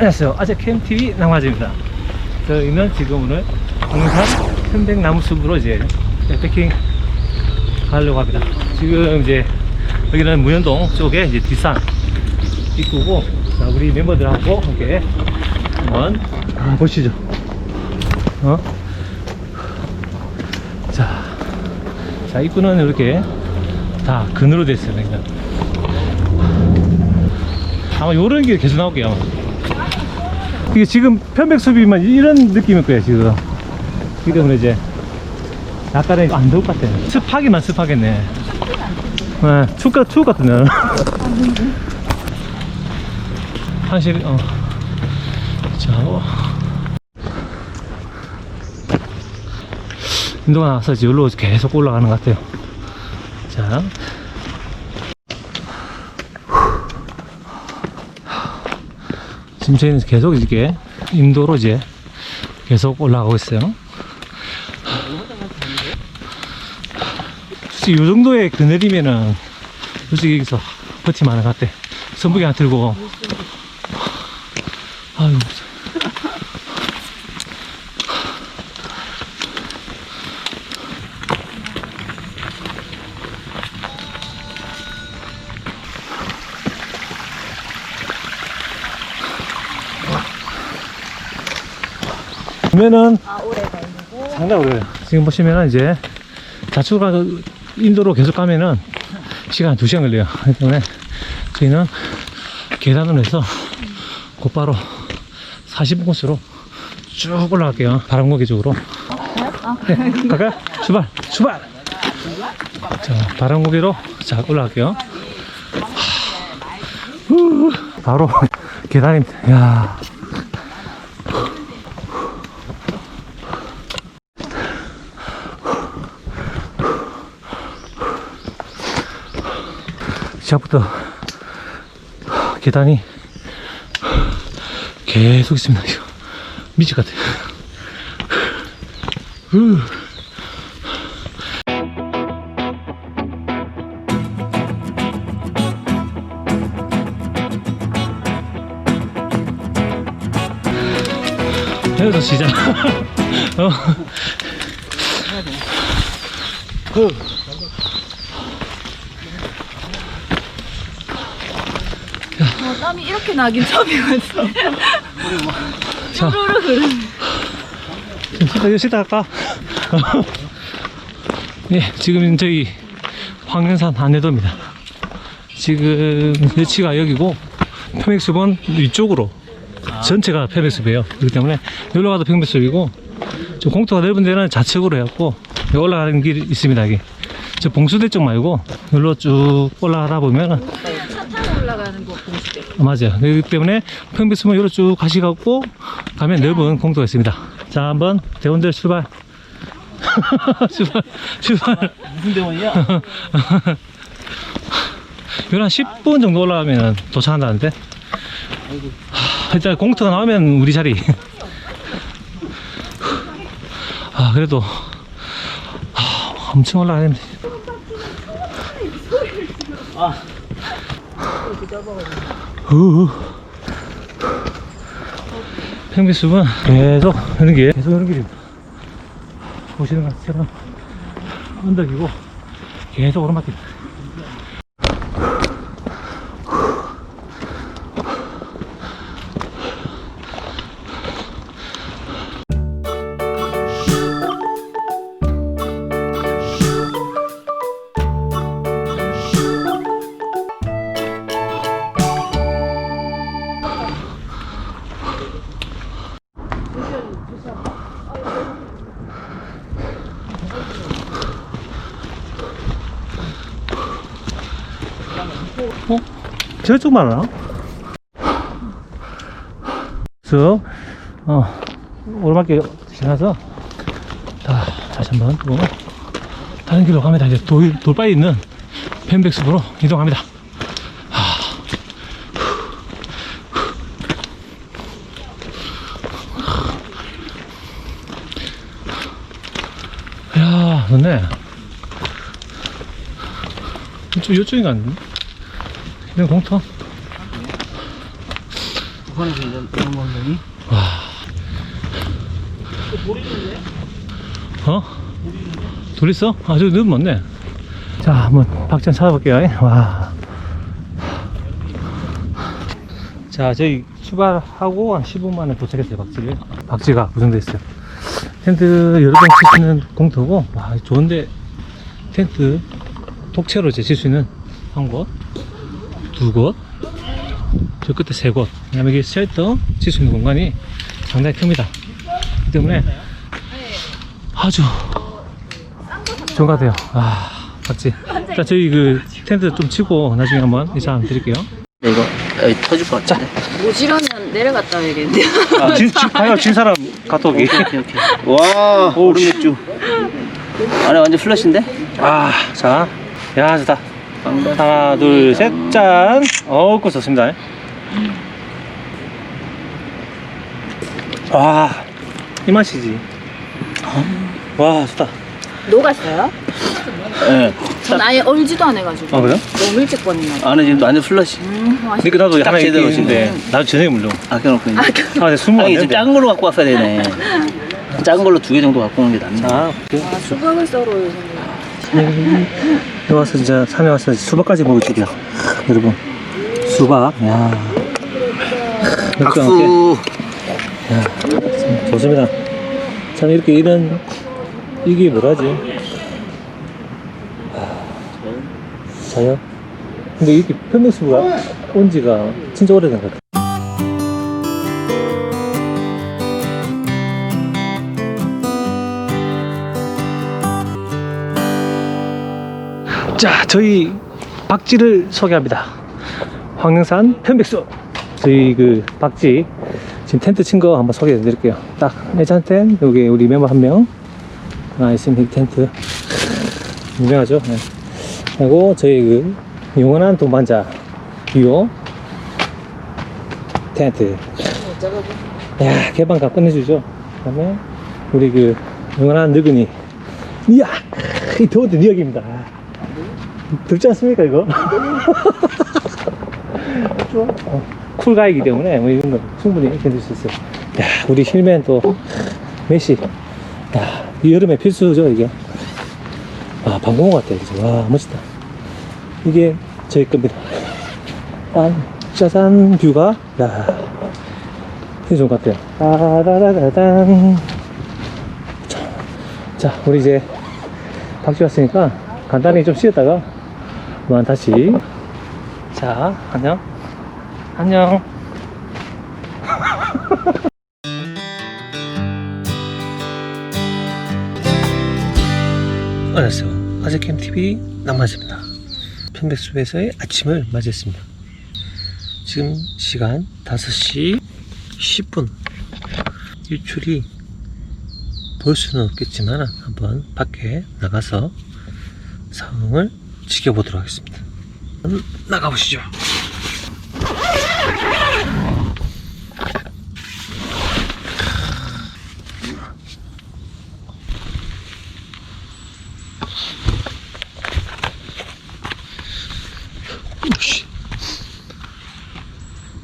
안녕하세요. 아재 캠TV 남아집니다. 저희는 지금 오늘 공산 편백나무숲으로 이제 백패킹 가려고 합니다. 지금 이제 여기는 무현동 쪽에 이제 뒷산 입구고, 자, 우리 멤버들하고 함께 한번, 보시죠. 어? 자, 자, 입구는 이렇게 다 근으로 되어. 그냥. 아마 요런 게 계속 나올게요. 이게 지금 편백숲이면 이런 느낌일 거예요, 지금. 지금은 이제 약간의 안 더울 것 같아요. 습하기만 습하겠네. 네, 추울 것 같은데. 한실, 어. 자, 어. 인도가 나와서 이제 여기로 계속 올라가는 것 같아요. 자. 지금 저희는 계속 이렇게 인도로 이제 계속 올라가고 있어요. 솔직히 이 정도의 그늘이면은 솔직히 여기서 버티면 안것 같아. 선풍기 하나 들고. 아유. 보면은 상당히 오래요. 지금 보시면은 이제 자추가 인도로 계속 가면은 시간 2시간 걸려요. 그렇기 때문에 저희는 계단으로 해서 곧바로 40분 코스로 쭉 올라갈게요. 바람고기 쪽으로. 네, 갈까요? 출발! 출발! 자, 바람고기로 자, 올라갈게요. 후, 바로 계단입니다. 야 시작부터 계단이 계속 있습니다. 이거 미칠 것 같아요. 후. 여기서 시작. 어. 후. 어, 땀이 이렇게 나긴 처음이거든. 자. 쭈루루 흐르네. 이거 식다 할까? 예, 지금 저희 황년산 안내도입니다. 지금 여치가 여기고 평백숲은 이쪽으로 전체가 평백숲이에요. 그렇기 때문에 여기로 가도 평백숲이고 저 공터가 넓은 데는 좌측으로 해갖고 올라가는 길이 있습니다. 여기 저 봉수대 쪽 말고 여기로 쭉 올라가다 보면은 아, 맞아요. 그렇기 때문에 평비스만 여기로 쭉 가시갖고 가면 넓은 공도가 있습니다. 자, 한번 대원들 출발. 출발, 출발. 무슨 대원이야? 여기 한 10분 정도 올라가면 도착한다는데. 하, 일단 공터가 나오면 우리 자리. 아, 그래도 아, 엄청 올라가야 됩니다. 아, 우우. 평비숲은 계속 이런 게 계속 이런 길입니다. 보시는 것처럼 언덕이고 계속 오르막입 저쪽만 하나? 그래서 어 오르막길 지나서 다 다시 한번 또 다른 길로 갑니다. 이제 돌, 돌바위 있는 펜백숲으로 이동합니다. 하. 야, 좋네. 이쪽, 이쪽인가? 이건 공터? 번에 이런 이런 건더니 어? 둘 있어? 아주 너무 많네. 자, 한번 박전 찾아볼게요. 와. 자, 저희 출발하고 한 15분 만에 도착했어요, 박지를. 박지가 구성되어 있어요. 텐트 여러 번 있는 공터고, 와, 좋은데, 텐트 독채로 이제 칠 수 있는 한 곳, 두 곳, 저 끝에 세 곳. 그 다음에 여기 쉘터 칠 수 있는 공간이 상당히 큽니다. 그렇기 때문에 아주 좋은 것 같아요. 아, 맞지? 자, 저희 그 텐트 좀 치고 나중에 한번 인사 한번 드릴게요. 이거 에이, 터질 것 같아. 모지러면 내려갔다 와야겠는데. 아, 진, 진, 과연 진 사람 갔다 오기. 오케이 오케이. 와 오름 맥주. 안에 완전 플러시인데? 아, 자. 야, 좋다. 하나, 둘, 셋, 짠. 어우, 꿀 좋습니다. 와, 이 맛이지. 와, 좋다. 녹았어요? 예. 전 아예 얼지도 안 해가지고. 아, 그래요? 너무 일찍 봐. 안에 지금 완전 플러시. 음, 맛있 그러니까 나도 딱 하나 제대로 있는데, 나도 저녁에 물려. 아껴놓고 있네. 아, 그- 아, 근데 숨을 안 아니 좀 내는데. 작은 걸로 갖고 왔어야 되네. 작은 걸로 두 개 정도 갖고 오는 게 낫네. 자, 그- 아, 수박을 썰어요, 선생님. 여기 와서 진짜 산에 와서 수박까지 먹을 줄이야 여러분. 수박. 야. 맥주 함께 박수. 좋습니다. 참 이렇게 이런 이게 뭐라지? 아, 자요 근데 이렇게 편백수가 온 지가 진짜 오래된 것 같아 자, 저희 박지를 소개합니다. 황릉산 편백수. 저희 그 박지 지금 텐트 친 거 한번 소개해 드릴게요. 딱 예찬텐 여기 우리 멤버 한 명. 아. 이 텐트. 유명하죠? 네. 그리고 저희 그 영원한 동반자 듀오 텐트. 야, 개방가 끝내주죠. 그 다음에 우리 그 영원한 늙은이. 이야! 이 더운데 니 여기입니다. 덥지 않습니까 이거? 어, 쿨가이기 때문에 뭐 이런 거 충분히 견딜 수 있어요. 야 우리 힐맨 또 메시. 야이 여름에 필수죠 이게. 아 방공호 같아 그죠? 와 멋있다. 이게 저희 겁니다. 짠 짜잔 뷰가 야 좋은 것 같아요. 따라라라단. 자, 자 우리 이제 박쥐 왔으니까 간단히 좀 쉬었다가 그만 다시. 자 안녕. 안녕. 안녕하세요. 아재캠TV 남만입니다. 편백숲에서의 아침을 맞이했습니다. 지금 시간 5시 10분. 일출이 볼 수는 없겠지만 한번 밖에 나가서 상황을 지켜보도록 하겠습니다. 음, 나가보시죠.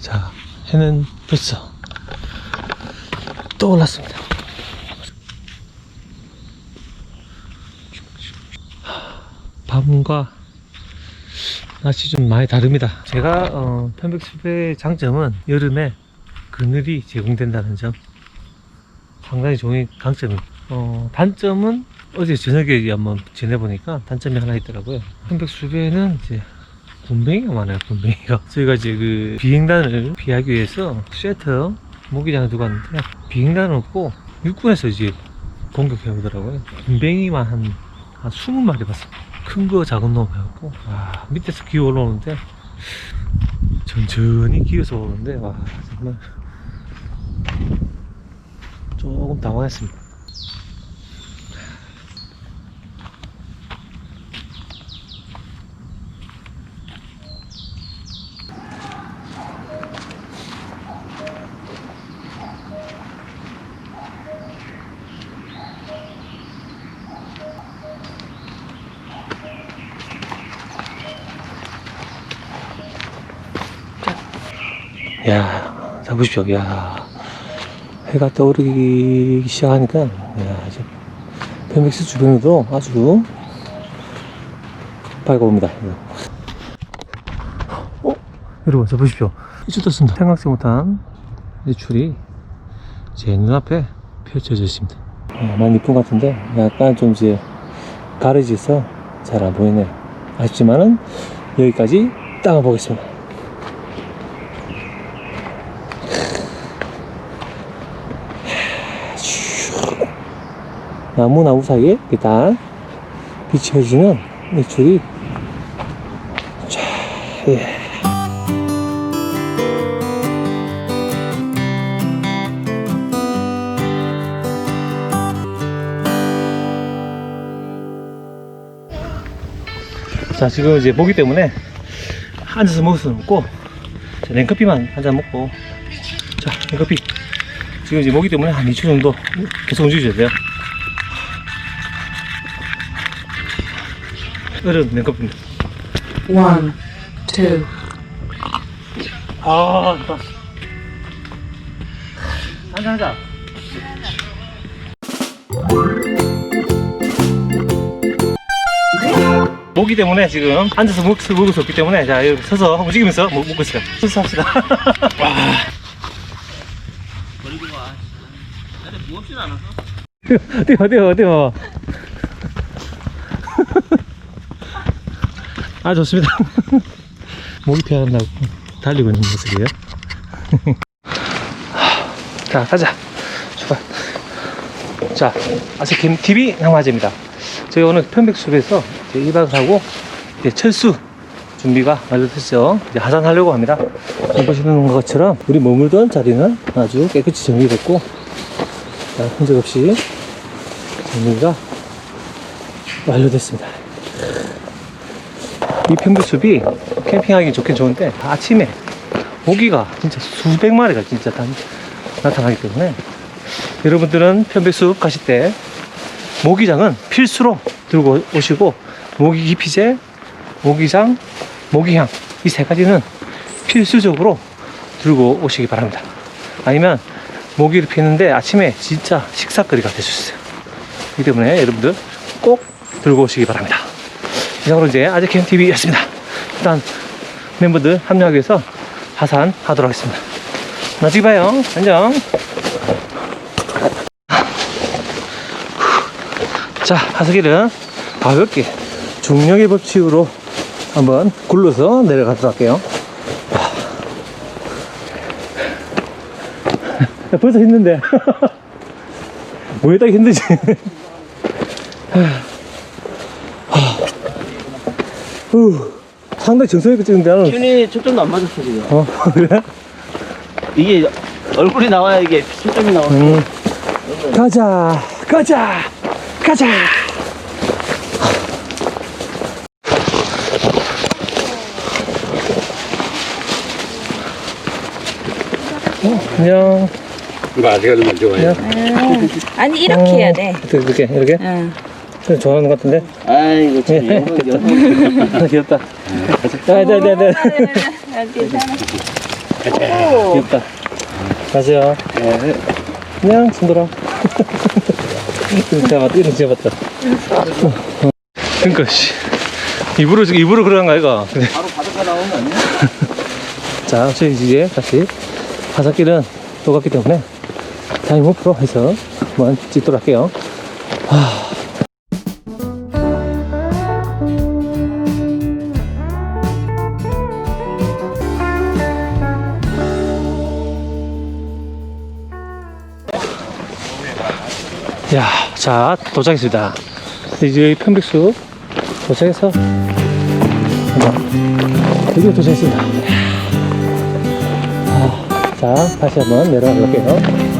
자, 해는 벌써 또 올랐습니다. 밤과 낮이 좀 많이 다릅니다. 제가 어, 편백숲의 장점은 여름에 그늘이 제공된다는 점 상당히 좋은 강점입니다. 어, 단점은 어제 저녁에 한번 지내보니까 단점이 하나 있더라고요. 편백숲에는 이제 군뱅이가 많아요, 군뱅이가. 저희가 이제 그 비행단을 피하기 위해서 쉐터 모기장을 두고 왔는데 비행단은 없고 육군에서 이제 공격해 오더라고요. 군뱅이만 한, 한 20마리 봤어요. 큰 거 작은 놈 해갖고 와 밑에서 기어 올라오는데 천천히 기어서 오는데 와 정말. 조금 당황했습니다 야, 자 자, 보십시오. 야 해가 떠오르기 시작하니까, 야 이제 펜백스 주변에도 아주 밝아옵니다. 어? 여러분, 자, 보십시오. 이쪽 떴습니다. 생각지 못한 일출이 제 눈앞에 펼쳐져 있습니다. 어, 많이 이쁜 것 같은데, 약간 좀 이제 가려져서 잘 안 보이네요. 아쉽지만은 여기까지 담아보겠습니다. 나무 나무 사이에 일단 비춰지는 일출이 자, 예. 자 지금 이제 모기 때문에 앉아서 먹을 수는 없고 자, 냉커피만 한 잔 먹고. 자 냉커피. 지금 이제 모기 때문에 한 2초 정도 계속 움직여줘야 돼요 얼음 냉커피입니다 One, two. 아 좋다 한잔 하자 모기 때문에 지금 앉아서 먹을 수, 먹을 수 없기 때문에 자 여기 서서 움직이면서 먹, 먹고 있어요 수수합시다 버리고 와. 뭐 없진 않아서. 어디 어디 어디 봐. 아 좋습니다. 모기 피한다고 달리고 있는 모습이에요. 자 가자. 출발. 자 아세킴 TV 낭마제입니다. 저희 오늘 편백숲에서 이제 1박을 하고 이제 철수 준비가 완료됐죠. 이제 하산하려고 합니다. 지금 보시는 것처럼 우리 머물던 자리는 아주 깨끗이 정리됐고 자, 흔적 없이 정리가 완료됐습니다. 이 편백숲이 캠핑하기 좋긴 좋은데 아침에 모기가 진짜 수백 마리가 진짜 다 나타나기 때문에 여러분들은 편백숲 가실 때 모기장은 필수로 들고 오시고 모기 기피제, 모기장, 모기향 이 세 가지는 필수적으로 들고 오시기 바랍니다. 아니면 모기를 피는데 아침에 진짜 식사거리가 될 수 있어요. 이 때문에 여러분들 꼭 들고 오시기 바랍니다. 이상으로 이제 아재캠 TV였습니다. 일단 멤버들 합류하기 위해서 하산 하도록 하겠습니다. 나중에 봐요. 안녕. 자, 하석이는 가볍게 중력의 법칙으로 한번 굴러서 내려가도록 할게요. 야, 벌써 힘든데. 뭐에다 힘들지? 후, 상당히 정성 있게 찍는데 나는. 균이 초점도 안 맞았어 지금. 어, 그래? 이게 얼굴이 나와야 이게 초점이 나와. 음. 가자, 가자, 가자. 어, 안녕. 이거 아직까지만 좋아해. 안녕. 아니 이렇게 해야 돼. 이렇게, 이렇게, 이렇게. 응. 그래, 좋아하는 것 같은데. 아이고 참 예. 영혼 영혼. 아, 귀엽다. 네, 네, 네, 네. 괜찮아. 귀엽다. 가세요. 네. 안녕, 순돌아. 이런 잡았다, 이런 잡았다. 그니까, 씨. 입으로, 입으로 그러는 거 아이가. 바로 바닷가 나오는 거 아니야? 자, 저희 이제 다시 바닷길은 똑같기 때문에 타임 오프로 해서 한번 찍도록 할게요. 하... 야, 자, 도착했습니다. 이제 편백숲 도착해서 여기 도착했습니다. 아, 자, 다시 한번 내려가 볼게요.